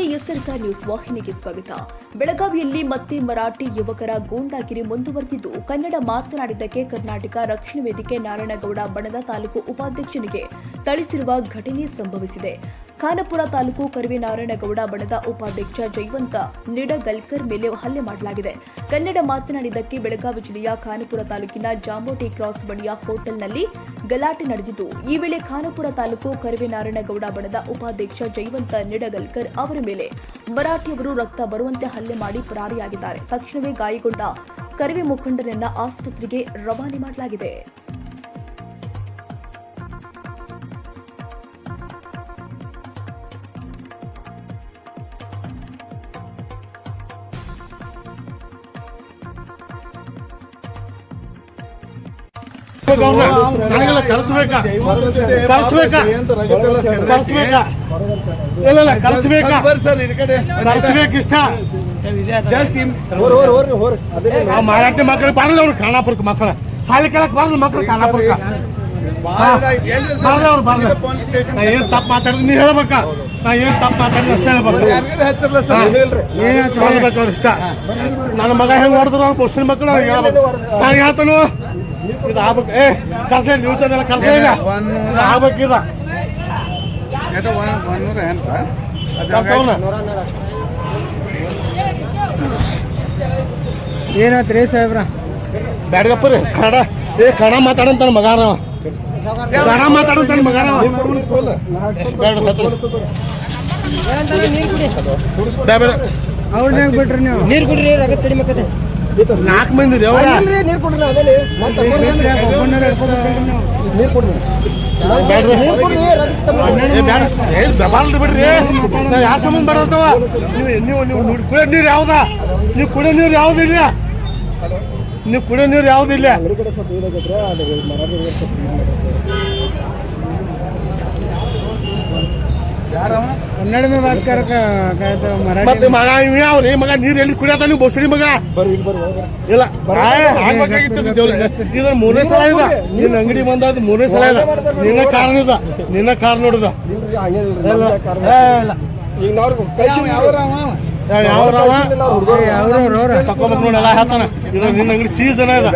News ವಾಹಿನಿಗೆ ಸ್ವಾಗತ. ಬೆಳಗಾವಿಯಲ್ಲಿ ಮತ್ತೆ ಮರಾಠಿ ಯುವಕರ ಗೂಂಡಾಗಿರಿ ಮುಂದುವರೆದಿದ್ದು, ಕನ್ನಡ ಮಾತನಾಡಿದ್ದಕ್ಕೆ ಕರ್ನಾಟಕ ರಕ್ಷಣಾ ವೇದಿಕೆ ನಾರಾಯಣಗೌಡ ಬಣದ ತಾಲೂಕು ಉಪಾಧ್ಯಕ್ಷನಿಗೆ ಥಳಿಸಿರುವ ಘಟನೆ ಸಂಭವಿಸಿದೆ. ಖಾನಾಪುರ ತಾಲೂಕು ಕರಿವಿನಾರಾಯಣಗೌಡ ಬಣದ ಉಪಾಧ್ಯಕ್ಷ ಜಯವಂತ ನಿಡಗಲ್ಕರ್ ಮೇಲೆ ಹಲ್ಲೆ ಮಾಡಲಾಗಿದೆ. ಕನ್ನಡ ಮಾತನಾಡಿದ್ದಕ್ಕೆ ಬೆಳಗಾವಿ ಜಿಲ್ಲೆಯ ಖಾನಪುರ ತಾಲೂಕಿನ ಜಾಂಬೋಟಿ ಕ್ರಾಸ್ ಬಳಿಯ ಹೋಟೆಲ್ನಲ್ಲಿ ಗಲಾಟೆ ನಡೆದಿತು ಈ ವೇಳೆ ಖಾನಪುರ ತಾಲೂಕು ಕರಿವೆ ನಾರಾಯಣಗೌಡ ಬಣದ ಉಪಾಧ್ಯಕ್ಷ ಜೈವಂತ ನಿಡಗಲ್ಕರ್ ಅವರ ಮೇಲೆ ಮರಾಠಿಯವರು ರಕ್ತ ಬರುವಂತೆ ಹಲ್ಲೆ ಮಾಡಿ ಪರಾರಿಯಾಗಿದ್ದಾರೆ. ತಕ್ಷಣವೇ ಗಾಯಗೊಂಡ ಕರಿವೆ ಮುಖಂಡರನ್ನ ಆಸ್ಪತ್ರೆಗೆ ರವಾನೆ ಮಾಡಲಾಗಿದೆ. ನನಗೆಲ್ಲ ಕರೆಸ್ಬೇಕಾ? ಕರೆಸ್ಬೇಕಾ? ಕರೆಸ್ಬೇಕಾ? ಇಲ್ಲ ಇಲ್ಲ ಕರೆಸ್ಬೇಕಾ? ಮರಾಠಿ ಮಕ್ಕಳು ಬರಲ್ಲ ಅವ್ರು ಖಾನಾಪುರಕ್ಕೆ ಮಕ್ಕಳ ಸಾಲಿ ಕೇಳಕ್ ಬರಲ್ಲ ಮಕ್ಕಳು ಖಾನಾಪುರಕ್ಕೆ. ಬರಲ್ಲ ಅವ್ರು ಬರಲ್ಲ ನಾ ಏನ್ ತಪ್ಪು ಮಾತಾಡಿದ್ರೆ ನೀ ಹೇಳ್ಬೇಕ? ನಾ ಏನ್ ತಪ್ಪು ಮಾತಾಡಿದ್ರೆ ಅಷ್ಟೇ ಹೇಳ್ಬೇಕು. ಏನ್ ಹೇಳ್ಬೇಕು ಅವ್ರ ಇಷ್ಟ. ನನ್ನ ಮಗ ಹೆಂಗ್ ಹೊಡೆದ್ರು ಅವ್ರು ಮುಸ್ಲಿಂ ಮಕ್ಕಳು ಹೇಳ್ಬೇಕು. ನಾನು ಹೇಳ್ತಾನು? ಇದು ಏ ಕರ್ಸೇ ನ್ಯೂಸ್ ಅನ್ನೆಲ್ಲ ಕರ್ಸೇ ಇಲ್ಲ. ಇದು. ಸಾಹೇಬ್ರ ಬ್ಯಾಡ್ಗಪ್ಪ ರೀ ಕನ್ನಡ ಏ ಕನ್ನಡ ಮಾತಾಡಂತ ಮಗಾರ ಕನ್ನಡ ಮಾತಾಡಂತ ಮಗಾರ ಬೇಡ ಅವ್ರ ಅವ್ರನ್ನ ಬಿಟ್ರಿ ನೀವು. ನೀರು ಕುಡ್ರಿ ರಗತ್ ನಾಲ್ಕು ಮಂದಿ ನೀರು ಕೊಡ್ರಿ ನೀರ್ ಕುಡ್ರಿ. ಬಿಡ್ರಿ ನಾವು ಯಾವ ಸಂಬಂಧ ನೀವು ನೀವು ನೀವು ನೀವು ಕುಡಿಯೋ ನೀರು ಯಾವ್ದ? ನೀವು ಕುಡಿಯೋ ನೀರು ಯಾವ್ದಿಲ್ಲ ನೀವು ಕುಡಿಯೋ ನೀರು ಯಾವ್ದಿಲ್ಲ ಕನ್ನಡ ಕರ ಮತ್ತೆ ಮಗ ನೀರ್ ಯಾವ್ರಿ ಮಗ ನೀರು ಎಲ್ಲಿ ಕುಡಿಯತಾನ ನೀವು ಬಸ್ಡಿ ಮಗ. ಇಲ್ಲಿ ದೇವ್ರಿಗೆ ಮೂರನೇ ಸಲ ಇದ. ನಿನ್ನ ಅಂಗಡಿ ಬಂದಾದ ಮೂರನೇ ಸಲ ಇದ. ನಿನ್ನ ಕಾರಣ ಇದ. ನಿನ್ನ ಕಾರಣ ನೋಡಿದ. ಈಗ ಕಳ್ಸಿಲ್ಲ ಯಾವ ಕಳ್ಸಿಲ್ಲ ತಕೊಂಬಕ್ ನೋಡಿ ಎಲ್ಲ ಹೇಳ್ತಾನ ಇದು ನಿನ್ನ ಅಂಗಡಿ ಸೀಸನ್ ಇದೆ.